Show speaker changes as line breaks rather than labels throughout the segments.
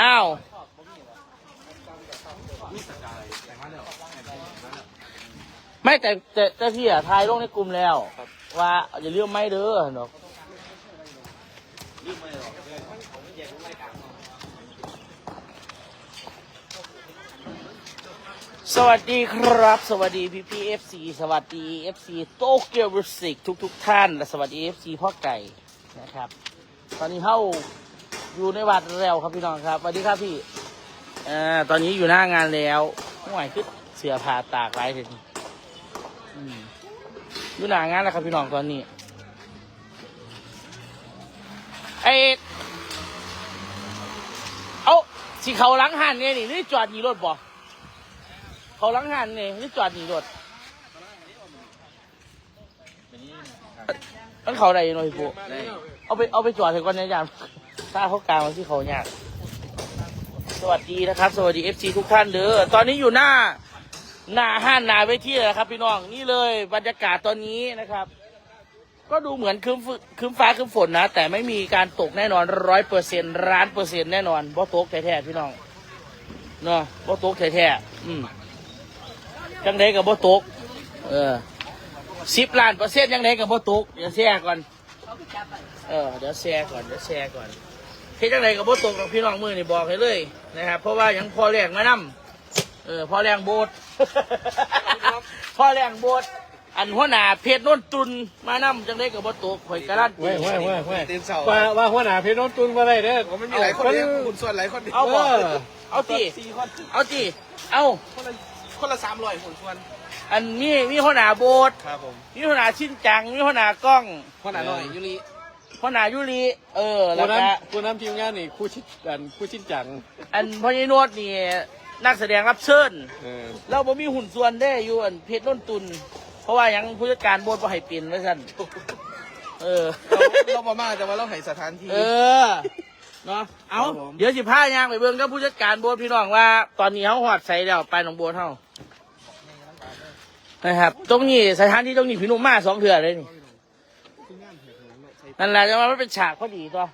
อ้าวไม่แต่แต่แต่พี่อะทายลงในกลุ่มแล้ว ว่าอย่าลืมไม่เด้อเนาะสวัสดีครับ สวัสดีพี่พีเอฟซีสวัสดีเอฟซีโตเกียวมิสิกทุกทุกท่าน และสวัสดีเอฟซีพ่อไก่นะครับ ตอนนี้เข้า อยู่ในวัดแล้วครับพี่น้องครับสวัสดีครับพี่เอ่อตอนนี้อยู่หน้างานแล้วห่วยคือเสือผ่าตากไว้ทีนี้อืมอยู่หน้างานแล้วครับพี่น้องตอนนี้ไอเอาสิเขาหลังหันเนี่ยนี่หรือจอดหนีรถบ่เขาหลังหันเนี่ยหรือจอดหนีรถมันเขาใดหน่อยพี่ปุ๊เอาไปเอาไปจอดเถอะก่อนนะอาม จารย์ถ้าเขากลางมาที่เขาเนี่ยากสวัสดีนะครับ สวัสดีเอฟซีทุกท่านเด้อตอนนี้อยู่หน้า หน้าห้านนาเวทีนะครับ พี่น้องนี่เลยบรรยากาศตอนนี้นะครับ ก็ดูเหมือนคืมคืมฟ้าคืมฝนนะ แต่ไม่มีการตกแน่นอนร้อยเปอร์เซ็นต์ร้านเปอร์เซ็นต์แน่นอนบ่ตกแท้ๆพี่น้องเนาะบ่ตกแท้ๆอืมจังไดกับบ่ตก เออสิบล้านเปอร์เซ็นต์ยังไงกับบ่ตกเดี๋ยวแช่ก่อน เออ เดี๋ยวแชร์ก่อน เดี๋ยวแชร์ก่อน เฮ็ดจังไดกับบ่ตกกับพี่น้องมือนี่บอกให้เลยนะครับเพราะว่ายังพอแรงมานํเออพอแรงโบสพอแรงโบสอันหัวหน้าเพชรโน้นตุนมานํจังไดกับบ่ตกข่อยการันตี
เว้ยเว้ยเว้ยเว้ย
ตื่นเช้า
ว่าว่าหัวหน้าพี่น้องตุนมาได้เด้อ
ผมไม่มีหลายคนเดียวคุณส่วนหลายคนเดียว
เอาบ่
เออ
เอาติ
สี่คน
เอาติเอา
คนละคนละสามร้อยคนส่วน
อันนี้มีหัวหน้าโบส
ครับผม
มีหัวหน้าชินจังมีหัวหน้ากล้อง
คนละหน่อยยูริ
หัวหน้ายุรีเออแล้
ผู้
วก็
นำผู้นำทีมงานนี่คู่ชิดกันคู่ชินจัง
อันพ่อใหญ่โนวดนี่นักแสดงรับเชิญ
เออ
เราบ่มีหุ่นส่วนได้อยู่อันเพชรล้นตุน เพราะว่าหยังผู้จัดการโบสบ่ให้เปลี่ยนไว้ซั่นเออ
เราเราประมาณแต่ว่าเราให้สถานที่
เออเนาะเอา
ครับผม
เดี๋ยวสิพาย่างไปเบิ่งกับผู้จัดการโบสพี่น้องว่า ตอนนี้เฮาฮอดใส่แล้วไปหนองบัวเฮานะครับ ตรงนี้สถานที่ตรงนี้พี่หนุ่มมาสองเทื่อเลยนี่ นั่นแหละจะว่ามันเป็นฉากพอดีตัว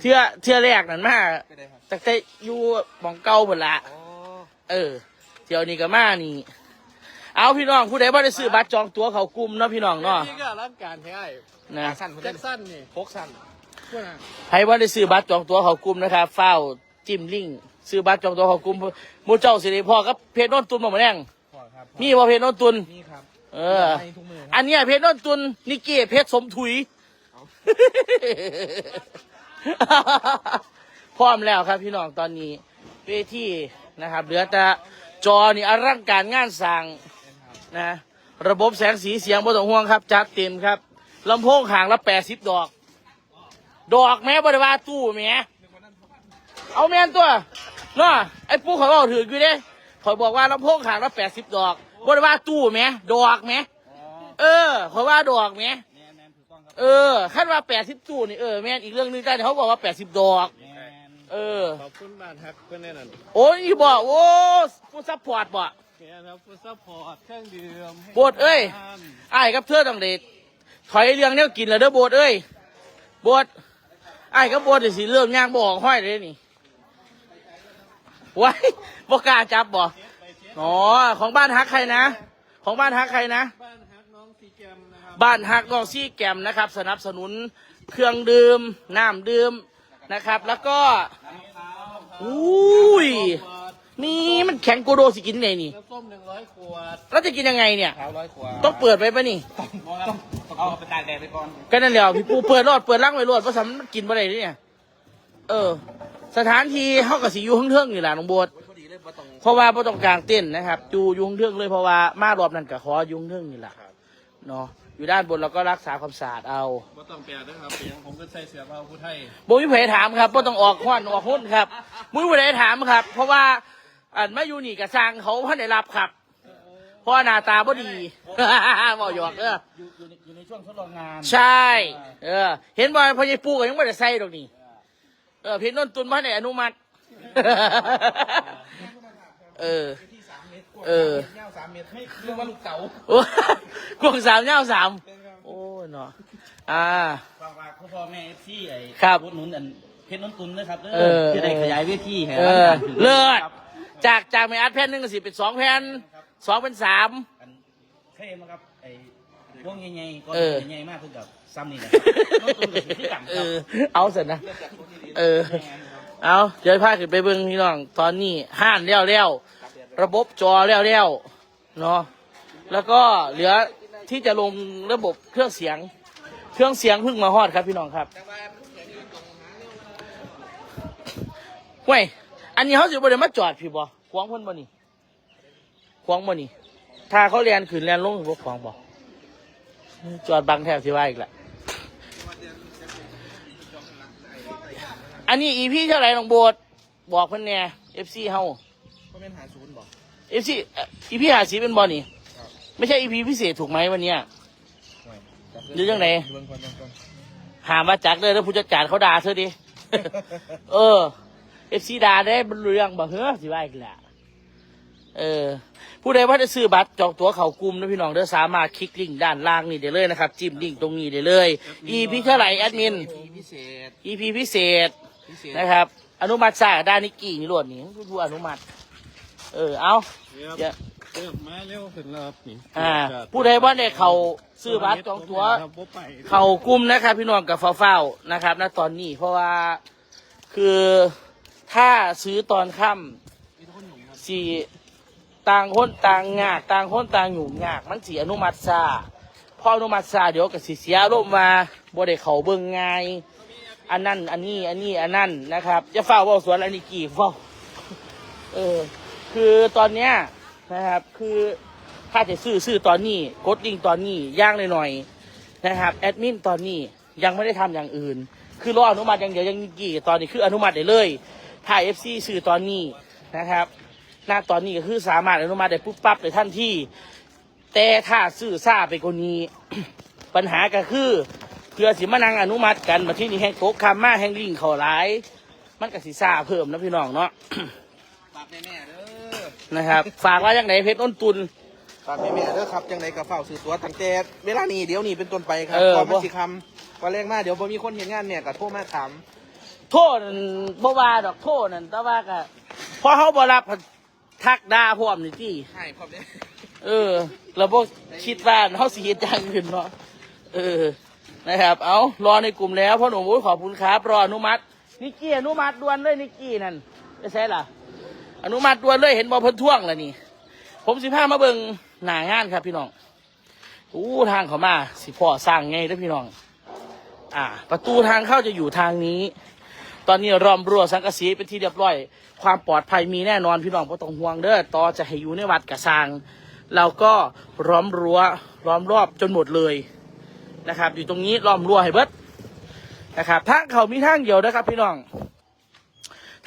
เทื่อเทื่อแรกนั่นมา
ไม่ได้ครับ
ตั้งแต่อยู่หมองเก่าหมดละ
อ๋อ
เออเดี๋ยวนี้ก็มานี่ เอาพี่น้องผู้ใดบ่ได้ซื้อบัตรจองตั๋วเขากลุ่มเนาะพี่น้องเนาะ
นี่ก็ร่างการแท้ไอ้
นะ
สั้นคน
แจ็
เล่
คนสันนี่
พกสั้น
ผู้น่ะ
ใครบ่ได้ซื้อบัตรจองตั๋วเขากลุ่มนะครับเฝ้าวจิ้มลิงก์ซื้อบัตรจองตั๋วเขากลุ่มหมู่เจ้าสิได้พอกับเพจโน้นตุนบ่มาแรง
พอครับ
มีบ่เพจโน้นตุน
นี่ครับ
เออ
ให้ทุกมือค
อั
รับ
นเนี้ยเพจโน้นตุนนิกกี้เพจสมถุย พร้อมแล้วครับพี่น้องตอนนี้เวทีนะครับ เหลือแต่จอนี่อลังการงานสร้างนะ ระบบแสงสีเสียงบ่ต้องห่วงครับ จัดเต็มครับลำโพงขางละแปดสิบดอก ดอกแม้บริวาตู้แหม่เอาแม่นตัวนาะไอ้ปุ๊กเขาก็ถืออยู่เด้เขาบอกว่าลำโพงขางละแปดสิบดอกบริวาตู้แหม่ดอกแหม่เออเขาว่าดอกแหม่ เออคาดว่าแปดสิบตู้นี่เออแม่นอีกเรื่องหนึงแต่เขาบอกว่าแปดสิบดอกเออ
ขอบคุณบ้านฮักเพื่อนแน่นอน
โอ้ยอีบอกโอ้ผู้ซัพพอร์ตบ่
แกนะครับผู้ซัพพอร์ตเครื่องดื่มให้
โบดเอ้ยไอ้ายกับเธอต้องเด็ดถอยเรื่องแนวกินแล้วเด้อโบดเอ้ยโบดไอ้ายกับโบดเดี๋ยวสิเริ่มย่างบออกห้อยเลยนี่ไว้บ่กล้าจับบ่อ๋อของบ้านฮักใครนะ ของบ้านฮักใครนะ
บ้านฮักน้องซีแกมนะครั บ
บ้านฮักน้องซี่แกมนะครับ สนับสนุนเครื่องดื่มน้ำดื่มนะครับ แล้วก็อุ้ยนี่มันแข็งโกโดสิกินไงนี่
น้ำส้มหนึ่งร้อยขวด
แล้วจะกินยังไงเนี่ย
เท้าร้อยขวา
ต้องเปิดไปปะนี่
ต้องเอาไปตากแดดไปก่อน
ก็นั่นแหละพี่ปูเปิดรอดเปิดร่างไว้รอดเพราะสำมันกินบ่ได้เนี่ยเออ สถานที่เขากับสีอยู่ข้างเทิงอยู่แหละน้องโบด
พอดีเลยว่าต้อง
เพราะว่าบ่ต้องกลางเต้นท์นะครับอยู่อยู่ข้างเทิงเลยเพราะว่า มารอบนั้นก็ขออยู่ข้างเทิงนี่แหละ เนาะอยู่ด้านบนเราก็รักษาความสะอาดเอา
บ่ต้องแปลนะครับเปียงผมก็ใส่เสื้อผ้าผู้ไทย
บ่มีผู้ใดถามครับบ่ต้องออกห้อนออกหุ้นครับบ่มีผู้ใดถามครับ เพราะว่าอันมาอยู่นี่กับสร้างเขาเพิ่นได้รับครับเพราะว่าหน้าตาบ่ดีบ่หยอกเด้อ
อยู่อยู่ในอยู่ในช่วงทดลองงาน
ใช่ เออ เห็นบ่พ่อใหญ่ปู่ก็ยังไม่ได้ใส่ดอกนี่เออเพชรนนตุนพ่อในอนุมัติ เออ
ที่สาม เอ
อ
เงาสามเมตรไม่เรียกว่าลูกเต๋า
โอ้กวงสามเงาสามโอ้เนาะอ่า
ฝากฝากพ่อพ่อแม่เอฟซีไอ้
ครับ
อุดหนุนอันเพชรน้ำตุนนะครับ
เออ
จะได้ขยายเวทีให้
เออ เลิศจากจากไม่อัดแผ่นหนึ่งก็สิเป็นสองแผ่นสองเป็นสาม
อันเคยมากครับไอ้วงใหญ่ๆก็
เออ
ใหญ่ๆมากเพื่อกับซ้ำนี่นะครับน้ำตุนกับที่ต่าง
เอ
รับ
อ เอาเสร็จนะ เออเอาเดี๋ยวพาขึ้นไปเบิ่งพี่น้อง ตอนนี้ห้านแล้วแล้ว ระบบจอแล้วแล้วเนาะแล้วก็เหลือที่จะลงระบบเครื่องเสียง เครื่องเสียงเพิ่งมาฮอดครับพี่น้องครับเว้ยอันนี้เขาสิบ่ได้มาจอดพี่บ่ขวางเพิ่นบ่นี่ขวางบ่นี่ถ้าเขาเรียนขึ้นเรียนลงสิบ่ขวางบ่จอดบังแทบสิว่าอีกละอันนี้อีพี่เท่าไหร่น้องโบดบอกเพิ่นแหน่เอฟซีเฮา
ก็เป็นหาศูน
เอฟซีอีพีหาสีเป็นบอลนี่ไม่ใช่อีพีพิเศษถูกไหมวันเนี้ย หรือยังไง
เบิ่งก่อนเบิ่งก่อน
หามาจากเลยแล้วผู้จัดการเขาด่าเธอดิ เออเอฟซีด่าได้บรรลุเรื่องบ่เฮ้อสิว่าอีกแหละเออ ผู้ใดว่าจะซื้อบัตรจองตั๋วเขากลุ่มนะพี่น้องเด้อสามารถคลิกลิงก์ด้านล่างนี่ได้เลยนะครับ จิ้มลิงก์ตรงนี้ได้เลยอีพีเท่าไหร่แอดมิน
พิเศษ
อีพีพิเศษ
พิเศษ
นะครับ อนุมัติสร้างด้านนิกกี้นี่รวดนี่คือผู้อนุมัติ เออเอา
เนี่ย
อย่า
เริ่มมาเร็วขึ้นแล้วครับนี่
อ่าผู้ใดว่าได้เขาซื้อบัตรจองตั๋ว
ครับบ่ไป
เขากลุ่มนะครับ พี่น้องกับเฝ้าๆนะครับณตอนนี้เพราะว่าคือถ้าซื้อตอนค่ำสี่ต่างคนต่างงากต่างคนต่างอยู่งาก มันสีอนุมัติซาพออนุมัติซาเดี๋ยวก็สิเสียอารมณ์มาบ่ได้เขาเบิ่งง่ายอันนั้นอันนี้อันนี้อันนั้นนะครับจะเฝ้าเว่าสวนอันนี้กี่เฝ้าเออ คือตอนเนี้ยนะครับคือถ้าจะซื้อซื้อตอนนี้กดลิงก์ตอนนี้ย่างหน่อยๆนะครับแอดมินตอนนี้ยังไม่ได้ทำอย่างอื่น คือรออนุมัติอย่างเดียวยังกี่ตอนนี้คืออนุมัติได้เลยถ้าเอฟซีซื้อตอนนี้นะครับหน้าตอนนี้ก็คือสามารถอนุมัติได้ปุ๊บปั๊บเลยทันทีแต่ถ้าซื้อซาไปกว่านี้ ปัญหาก็คือเพื่อสิมานังอนุมัติกันมาที่นี่แห่งโต๊ะคำมาแห่งลิงเขาหลาย มันก็สิซาเพิ่มนะพี่น้องเนาะ นะครับ ฝากไว้ยังไหนเพชรอ้นตุน
ฝากแม่ๆเด้อครับจังไดกับเฝ้าซื้อตัวตั้งแต่เวลานี้เดี๋ยวนี้เป็นต้นไปครับ
เออ
ก่อนมัน
บ่
สิคำวันแรกมาเดี๋ยวพอมีคนเห็นงานเนี่ยก็โทรมาถาม
โทษนั่นบ่ว่าดอกโทษนั่นแต่ว่าก็พอเขาบ่รับทักด่าพร้อมนี่ที่
ใช่ครับเนี่ย
เออเราบ่คิดว่าเขาสิเฮ็ดจังขึ้นเนาะเออ นะครับ เอารอในกลุ่มแล้วพ่อหนุ่มโอ้ยขอบคุณครับ รออนุมัติ นิกกี้อนุมัติด่วนเลยนิกกี้นั่นไม่ใช่ล่ะ อนุมัติด่วนเลยเห็นบ่เพิ่นท่วงแล้วนี่ ผมสิพามาเบิงหน้างานครับพี่น้องอู้ทางเขามา สิพ่อสร้างไงเด้อพี่น้อง อ่า ประตูทางเข้าจะอยู่ทางนี้ ตอนนี้รอมรั้วสังกะสีเป็นที่เรียบร้อย ความปลอดภัยมีแน่นอนพี่น้องไ่ต้องห่วงเด้อต่อจะให้อยู่ในวัดกระซางเราก็ล้อมรั้วล้อมรอบจนหมดเลยนะครับ อยู่ตรงนี้ล้อมรั้วให้เบิดนะครับทางเขามีทางเดียวนะครับพี่น้อง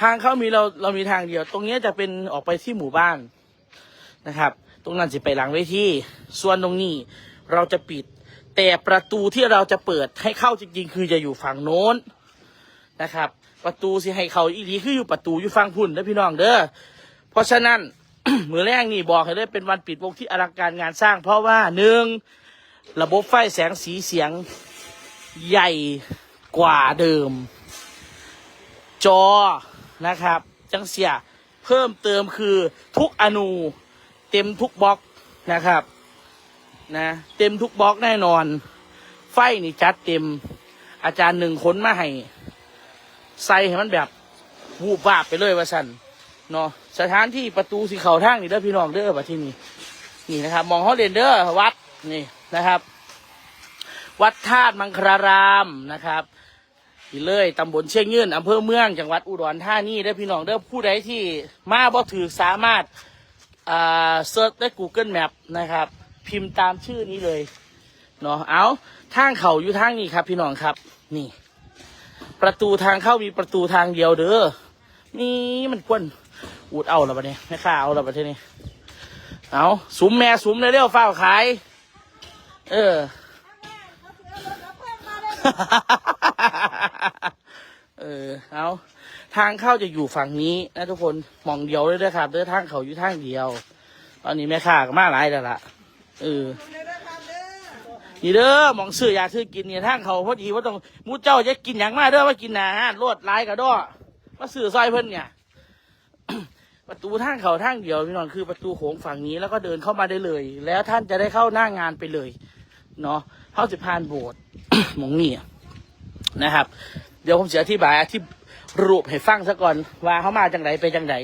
ทางเขามีเราเรามีทางเดียว ตรงนี้จะเป็นออกไปที่หมู่บ้านนะครับ ตรงนั้นจะไปหลังเวทีส่วนตรงนี้เราจะปิด แต่ประตูที่เราจะเปิดให้เข้าจริง ๆ คือจะอยู่ฝั่งโน้นนะครับ ประตูสิให้เขาอีหลีคืออยู่ประตูอยู่ฝั่งพุ่นนะพี่น้องเด้อเพราะฉะนั้นมือแรกนี่บอกให้เลยเป็นวันปิดวงที่อลังการงานสร้าง เพราะว่าหนึ่งระบบไฟแสงสีเสียงใหญ่กว่าเดิม จอ นะครับ จังเสียเพิ่มเติมคือทุกอนูเต็มทุกบล็อกนะครับนะเต็มทุกบล็อกแน่นอน ไฟนี่จัดเต็ม อาจารย์หนึ่งขนมาให้ใส่ให้มันแบบวูบวาบไปเลยว่าสันเนาะสถานที่ประตูสีเขาทางนี่เด้อพี่น้องเด้อว่าที่นี่นี่นะครับ มองเขาเด่นเด้อวัดนี่นะครับ วัดธาตุมังคลารามนะครับ นี่เลยตำบลเชียงยืนอำเภอเมืองจังหวัดอุดรธานีเด้พี่น้องเด้อผู้ใดที่มาบ่ถือสามารถอ่าเซิร์ชได้ Google Map นะครับ พิมพ์ตามชื่อนี้เลยเนาะเอาทางเขาอยู่ทางนี้ครับ พี่น้องครับ นี่ ประตูทางเข้ามีประตูทางเดียวเด้อนี่มันกวนอูดเอาแล้วปะเนี่ยไม่ค่าเอาแล้วปะเทนี้เอาสุมแม่สุมเร็วเฝ้าวขาย เออ เออเอาทางเข้าจะอยู่ฝั่งนี้นะทุกคนมองเดียวเลยนะครับเด้อทางเขาอยู่ทางเดียว ตอนนี้แม่ค้าก็มาหลายแล้วล่ะเออนี่เด้อมองซื้ออยาซื้อกินเนี่ยทางเขาพอดีว่าต้องมูเจ้าจะกินอย่างมากเด้อว่ากินอาหารรวดลายกระด้อมาซื้อซอยเพิ่นเนี่ย ประตูทางเขาทางเดียวพี่น้องคือประตูโขงฝั่งนี้แล้วก็เดินเข้ามาได้เลย แล้วท่านจะได้เข้าหน้างานไปเลย เนาะเข้าสิพานโบสถ์มองนี่ นะครับ เดี๋ยวผมจะอธิบายอธิรูปให้ฟังซะก่อนว่าเขามาจังไดไปจังได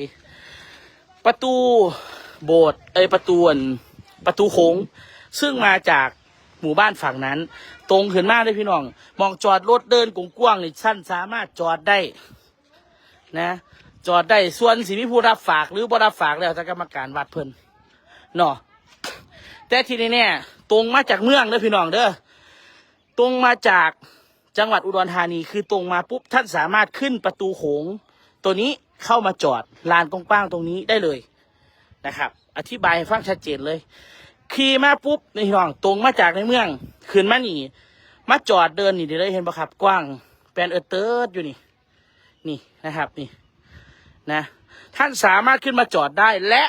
ประตูโบสถ์เอยประตูนประตูโค้งซึ่งมาจากหมู่บ้านฝั่งนั้น ตรงขึ้นมาเลยพี่น้อง มองจอดรถเดินกว้างนี่ชั้นสามารถจอดได้นะ จอดได้ส่วนสิมีผู้รับฝากหรือบ่รับฝากแล้วแต่กรรมการวัดเพิ่นเนาะแต่ทีนี้เนี่ยตรงมาจากเมืองเด้อพี่น้องเด้อตรงมาจาก จังหวัดอุดรธานีคือตรงมาปุ๊บท่านสามารถขึ้นประตูโขง ตัวนี้เข้ามาจอดลานกว้างๆตรงนี้ได้เลยนะครับ อธิบายให้ฟังชัดเจนเลยขี่มาปุ๊บในี่พี่น้องตรงมาจากในเมืองขึ้นมานี่มาจอดเดินนี่เดี๋ยวได้เห็นปะครับกว้างแปลนเออเติร์ดอยู่นี่ นี่นะครับนี่นะ ท่านสามารถขึ้นมาจอดได้ และ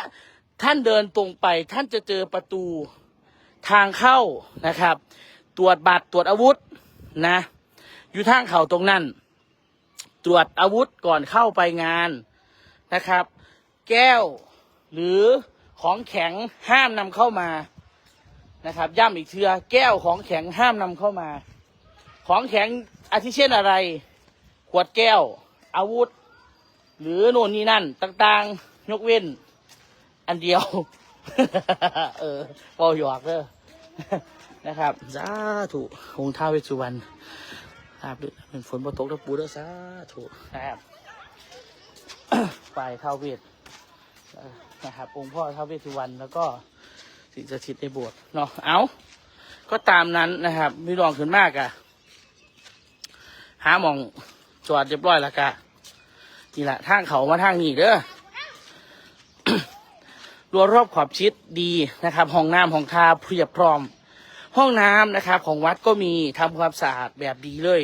ท่านเดินตรงไป ท่านจะเจอประตูทางเข้านะครับ ตรวจบัตรตรวจอาวุธนะ อยู่ทางเขาตรงนั้น ตรวจอาวุธก่อนเข้าไปงานนะครับ แก้วหรือของแข็งห้ามนำเข้ามานะครับ ย้ำอีกเทือแก้วของแข็งห้ามนำเข้ามา ของแข็งอาทิเช่นอะไร ขวดแก้ว อาวุธ หรือโน่นนี่นั่น ต่างๆ ยกเว้น อันเดียว เออปอหยอกเด้อนะครับสาธุองค์ท้าวเวสสุวรรณ ครับเป็นฝนบตกตะปูเด้อสาธุนะครับฝ่ายท้าวเวสเอ่อนะครับ องค์พ่อท้าวเวสสุวรรณแล้วก็สิ่งศักดิ์สิทธิ์ในโบสถ์เนาะเอาก็ตามนั้นนะครับมีรองขึ้นมากอะหาหมองจอดเรียบร้อยแล้วกะนี่แหละทางเขามาทางนี้เด้อรัวรอบขอบชิดดีนะครับห้องน้ำห้องทาเพียบพร้อม ห้องน้ำนะครับ ของวัดก็มีทำความสะอาดแบบดีเลย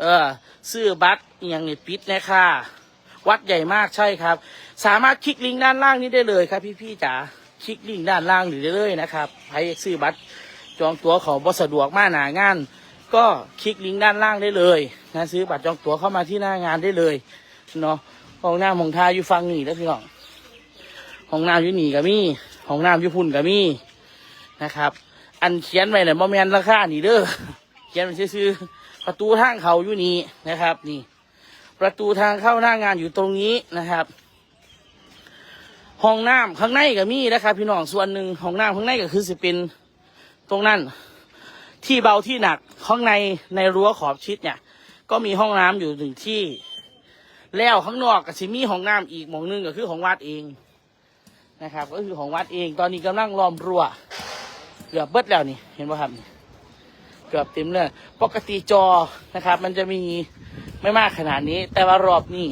เออซื้อบัตรอย่างนี้ปิดนะค่ะ วัดใหญ่มากใช่ครับ สามารถคลิกลิงก์ด้านล่างนี้ได้เลยครับ พี่ๆจ๋าคลิกลิงก์ด้านล่างหรือได้เลยนะครับใครซื้อบัตรจองตั๋วเขาบ่สะดวกมาหนางาน ก็คลิกลิงก์ด้านล่างได้เลยนะซื้อบัตรจองตั๋วเข้ามาที่หน้างานได้เลยเนาะห้องน้ำห้องทาอยู่ฟังนี่แล้วพี่น้องห้องน้ำอยู่นี่ก็มีห้องน้ำอยู่พุ่นก็มีนะครับ อันเขียนไว้เนี่ยบ่แมนราคานี่เด้อเขียนไว้ซื่อๆประตูทางเขาอยู่นี่นะครับ นี่ ประตูทางเข้าหน้างานอยู่ตรงนี้นะครับ ห้องน้ำข้างในก็มีนะครับ พี่น้องส่วนหนึ่งห้องน้ำข้างในก็คือสิเป็นตรงนั้น ที่เบาที่หนักข้างในในรั้วขอบชิดเนี่ย ก็มีห้องน้ำอยู่หนึ่งที่ แล้วข้างนอกก็สิมีห้องน้ำอีกหมองหนึงก็คือของวัดเองนะครับ ก็คือของวัดเองตอนนี้กำลังล้อมรั้ว เกือบเบิดแล้วนี่ เห็นป่ะครับนี่เกือบเต็มเลยปกติจอนะครับ มันจะมีไม่มากขนาดนี้ แต่ว่ารอบนี้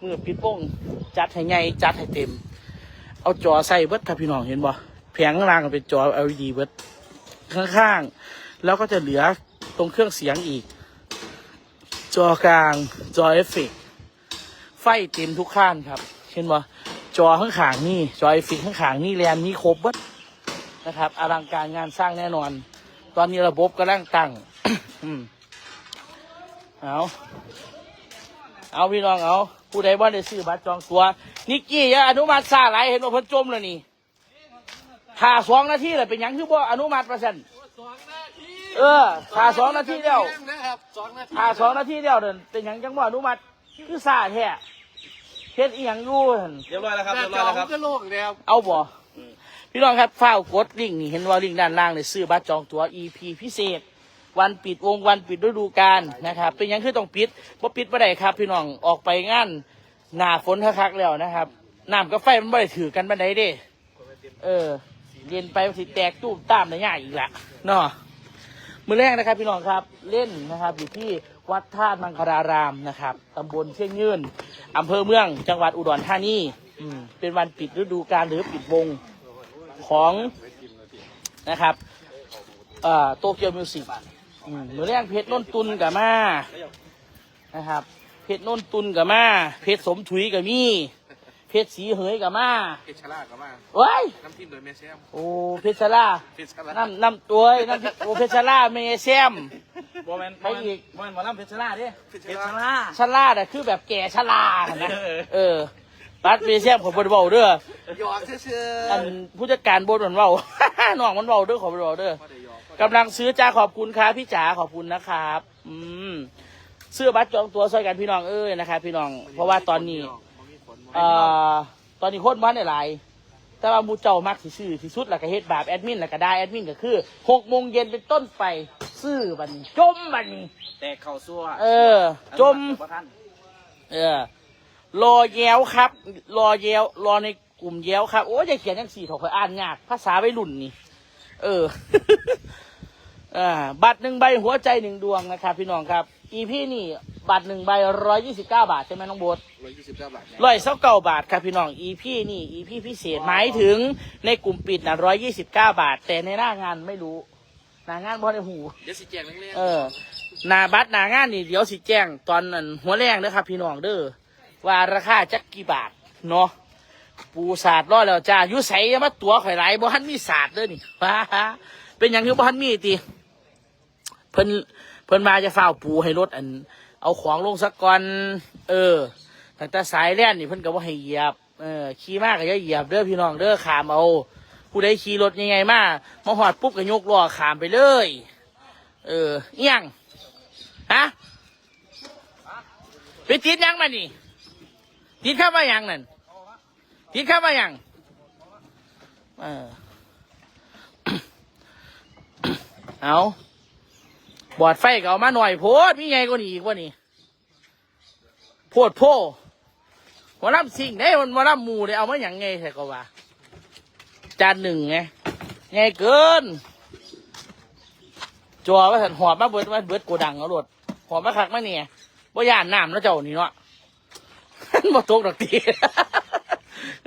มือปิดโป้งจัดให้ใหญ่จัดให้เต็ม เอาจอใส่เบิดครับพี่น้องเห็นป่แผงข้างล่างเป็นจอ LED เบิดข้างๆ แล้วก็จะเหลือตรงเครื่องเสียงอีก จอกลางจอเอฟเฟกไฟเต็มทุกข้างครับ เห็นบ่จอข้างขางๆนี่จอเอฟเฟกข้างขางๆนี่แรมนี่ครบเบิด นะครับ อลังการงานสร้างแน่นอน ตอนนี้ระบบกำลังตั้งอืมเอาเอาพี่น้องเอาผู้ใดว่าได้ซื้อบัตรจองตัวนิกกี้อย่าอนุมัติซาหลายเห็นว่าเพิ่นจมแล้วนี่ถ่าสองนาทีเลยเป็นหยังคือบ่อนุมัติประสันเออถ่าสองนาทีเดียว
นะครับสองนาที
ถ่าสองนาทีเดียวเดินเป็นหยังจังบ่อนุมัติคือซาแท้เฮ็ดอีหยังอยู่หั่น
เรียบร้อยแล้วครับ
หน้า
เรียบ
จ
ร้
อ
อยแล้วครับ
ก็โล่งแล้ว
เอาบ่ พี่น้องครับฝ้ากดลิงก์นี่เห็นว่าลิงก์ด้านล่างเลยซื้อบัตรจองตั๋ว EP พิเศษ วันปิดวงวันปิดฤดูกาลนะครับ เป็นยังคือต้องปิดบ่ปิดบ่ได้ครับ พี่น้องออกไปงานหน้าฝนคักๆแล้วนะครับน้ำกับไฟมันบ่ได้ถือกันบันไดเด้ เออเรียนไปสิแตกตู้มตามในง่ายอีกละเนาะมือแรกนะครับพี่น้องครับเล่นนะครับอยู่ที่วัดธาตุมังคลารามนะครับตำบลเชียงยืนอำเภอเมืองจังหวัดอุดรธานีเป็นวันปิดฤดูกาลหรือปิดวง ของนะครับเอ่อโตเกียวมิวสิกมือแรกเพชรน้นตุนกับมานะครับ เพชรน้นตุนกับมา เพชรสมถุยกับมีเพชรสีเหยกับมา
เพชรชลากับมา
ว้าย
น้ำทิมโดยแม่แซม
โอ้เพชรลา
เพชรชลา
น้ำน้ำตัวน้ำโอ้เพชรลาเมแซม
โมเมนต์
ใครอีก
โมเมนต์หมอลำเพชรลาดิ
เพชร
เพ
ช
ชร
ลา
ลา
ชลาน่ะคือแบบแก่ชลานะ
เออ
เออบั ตรเมแซมของบริบาเด้อ
หยอกเชื่อ
อันผู้จัดการบนมันเบา น้องมันเบาเด้อขอบริบาเด้อ
พอได้หยอก
กำลังซื้อจ้าขอบคุณครับพี่จ๋าขอบคุณนะครับ อืมเสื้อบัตรจองตัวซอยกันพี่น้องเอ้ยนะครับพี่น้อง เพราะว่าตอนนี้
บ่มีฝน
เอ่อตอนนี้โคตรมันหลายแต่ว่าหมูเจ้ามักสิซื้อที่สุดแล้วก็เฮ็ดบาปแอดมินแล้วก็ได้แอดมินก็คือหกโมงเย็นเป็นต้นไปซื้อบัดนจมบัดน
แต่เข่าซัว
เออ จม
บ่ทัน
เออ รอแย้วครับ รอแย้ว รอในกลุ่มแย้วครับ โอ้ยจะเขียนยังสี่ถกคอยอ่านยากภาษาวัยรุ่นนี่ เอออ่าบัตรหนึ่งใบหัวใจหนึ่งดวงนะครับพี่น้องครับ อีพี่นี่ บัตรหนึ่งใบร้อยยี่สิบเก้าบาทใช่ไหมน้องโบ๊ท
ร้อยยี่สิบเก้าบาท
ร้อยเก้าเก้าบาทครับพี่น้องอีพี่นี่อีพี่พิเศษหมายถึงในกลุ่มปิดนะร้อยยี่สิบเก้าบาท แต่ในหน้างานไม่รู้หน้างานบอในหู
เดี๋ยวสิแจงเรื่อง
เออหนาบัตรหนางานนี่เดี๋ยวสิแจ้งตอนนั้นหัวแรงเด้อครับพี่น้องเด้อ ว่าราคาจักกี่บาทเนาะปูศาสตร์รอดแล้วจ้ายู่ใสอย่มาตัวข่อยไหลบ่ทันมีศาสตร์เด้อนี่ว้าเป็นอย่างที่บ่ทันมีติเพิ่นเพิ่นมาจะเฝ้าปูให้รถอัน เอาของลงสักก่อนเออตั้งแต่สายแล่นนี่เพิ่นก็บ่ให้เหยียบเออขี่มากก็อย่าเหยียบเด้อพี่น้องเด้อขามเอาผู้ใดขี่รถยังไงมามาหอดปุ๊บก็ยกล้อขามไปเลย เออเอียงฮะไปติดยังมานี่ ติดข้ามายังนั่นติดข้ามายังเออเอาบอดไฟก็เอามาหน่อยโพดมีไงกว่านี้อีกว่านี่โพดโพหมอลำสิ่งได้มันหมอลำหมูได้เอามาอย่างไงใช่ก็ว่า จานหนึ่งไงไงเกินจัวว่าสันหอบมาเบิดมาเบิดโกดังเอาโลดหอบมาคักมาเนี่ยบ่ย่านน้ำแล้วเจ้านี่เนาะ บ่ตกดอกตี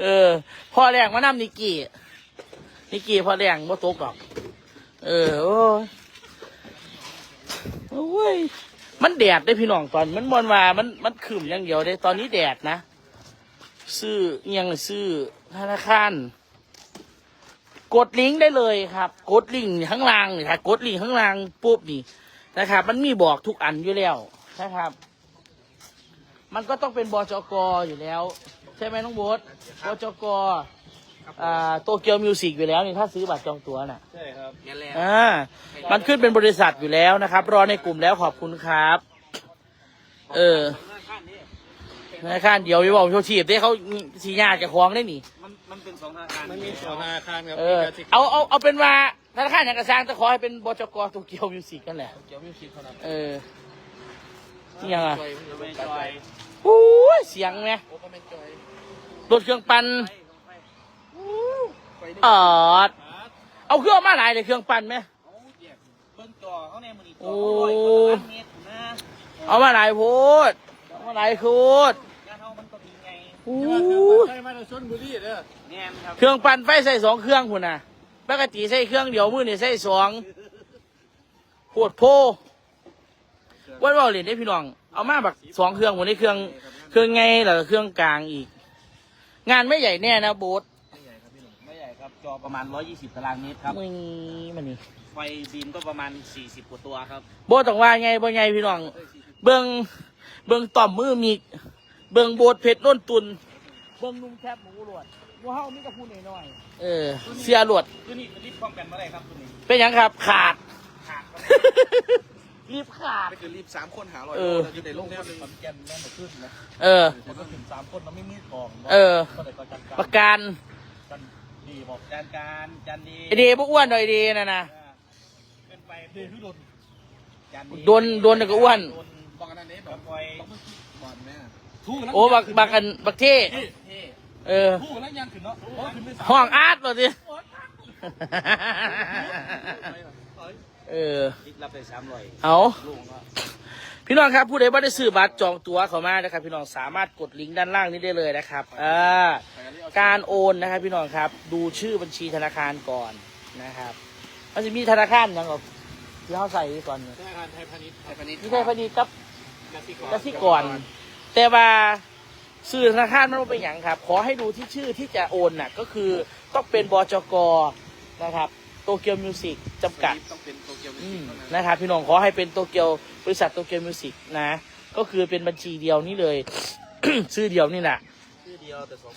เออ พ่อแรงมาน้ำนิกกี้นิกกี้พ่อแรงบ่ตกดอก เออ โอ้ยโอ้ยมันแดดได้พี่น้องตอน มันมอนว่ามันมันขึ้นอย่างเดียวได้ตอนนี้แดดนะซื้อเอียงซื้อธนาคารกดลิงก์ได้เลยครับ กดลิงก์ข้างล่างนี่ครับกดลิงก์ข้างล่างปุ๊บนี่นะครับ มันมีบอกทุกอันอยู่แล้วนะครับ มันก็ต้องเป็นบจกอยู่แล้ว ใช่ไหมน้องโบ๊ทบจกอ่าโตเกียวมิวสิกอยู่แล้วนี่ถ้าซื้อบัตรจองตั๋วน่ะ
ใช่ครับ
แง่แรง
อ่ามันขึ้นเป็นบริษัทอยู่แล้วนะครับ รอในกลุ่มแล้วขอบคุณครับ เออธนาคารเดียวอย่าบอกโชว์ชีพได้เขาสีญาติจะคล้องได้นี่
มันมันเป็นสองธนาคาร
มันมีสองธนาคารครับ
เออ
มีกสิกร
เอาเอาเอาเป็นว่าธนาคารอย่างกระซางแต่ขอให้เป็นบจกโตเกียวมิวสิกกันแหละ
เกี่ยวมิวสิกเท่านั้น
เออนี่ยังอะ
จอย
ไม่จอย
โอ้ยเสียงไหม
โอ้ก็ไม่จอย
รถเครื่องปั่น
ไฟได้
ออดเอาเครื่องมาหลายเลยเครื่องปั่นไหม
เบิ้งจอเขาเนี่ยมันอีกจ
โอ้
อร้อยกว่าล้านเมตรนะ
เอามาหลายโพดเอามาหลายโพด
งานเขามันก็มีไง
โอ้
ใช่มาจากชลบุรีเด้อ
แน่นครับ
เครื่องปั่นไฟใส่สองเครื่องคุณน่ะปกติใส่เครื่องเดียวมือนี่ใส่สองโพดโพว่าว่าเหรียญได้พี่น้อง เอามาแบบสองเครื่องวันนี้เครื่องเครื่องไงแล้วก็เครื่องกลางอีก งานไม่ใหญ่แน่นะโบ๊ท
ไม่ใหญ่ครับจอประมาณ 120 ตารางเมตรครับ
มึงมันนี่
ไฟบีมก็ประมาณ 40กว่าตัวครับ
โบต้องว่าไงบ่ไงพี่น้อง เบิงเบิงต่อมมือมีกเบิงโบดเพชรโน้นตุนเบิงนุ่มแคบหมูหลวดวัวเฮามีกระพูนน้อยๆเออเสียหลวด
ตัวนี้รีบป้องกันมาได้ครับตัวนี้
เป็นหยังครับขาด
ขาดค รับ
รีบขาด
ไปคือรีบสามคนหาร้อย
เอ
โล
อ
แล้วอยู่ในโลกแนวหนึง
ขอนแก่นแม่นมาขึ้นนะ
เออ
แต่ก็ถึงสามคนมันไม่มีของ
เออ
ก็เลยก็จัดการ
ประกัน
กันดีบอกจานการจานดี
ไอเดย์พวกอ้วนหน่อยดีนะนะ
เกินไปเดือดที่โดนจานดี
โดนโดนแต่ก็อ้วน
โดน
บอกกันนั่นเองบ
กั
อก
บปล่อย
บอลแม่
ทู่แล้ว
โอ้บักบักกันบักเท่
เท่
เออ
ทู่แล้วยังขึ้นเนาะโอ้ขึ้นไปสาม
ห้องอาร์ตเลยสิ เออ
รับไปสามร้อย
เอา
ลุงก็
พี่น้องครับผู้ใดว่าได้ซื้อบัตรจองตั๋วเข้ามานะครับ พี่น้องสามารถกดลิงก์ด้านล่างนี้ได้เลยนะครับอ่าการโอนนะครับ พี่น้องครับ ดูชื่อบัญชีธนาคารก่อนนะครับมันจะมีธนาคารอย่างกับที่เขาใส่ก่อน
ธนาคารไทยพาณิชย์
ไทยพาณิชย์
มีไทยพาณิชย์กับ
กสิกร
กสิกรแต่ว่าสื่อธนาคารมันบ่เป็นอย่างครับ ขอให้ดูที่ชื่อที่จะโอนน่ะก็คือต้องเป็นบจกนะครับ โตเกียวมิวสิกจำกัด
ต้องเป็นโตเกียวมิว
อื
สิก
ม
เท่านั้น
นะครับพี่น้องขอให้เป็นโตเกียวบริษัทโตเกียวมิวสิกนะก็คือเป็นบัญชีเดียวนี่เลย ชื่อเดียวนี่แหละ
ชื่อเดียวแต่สอง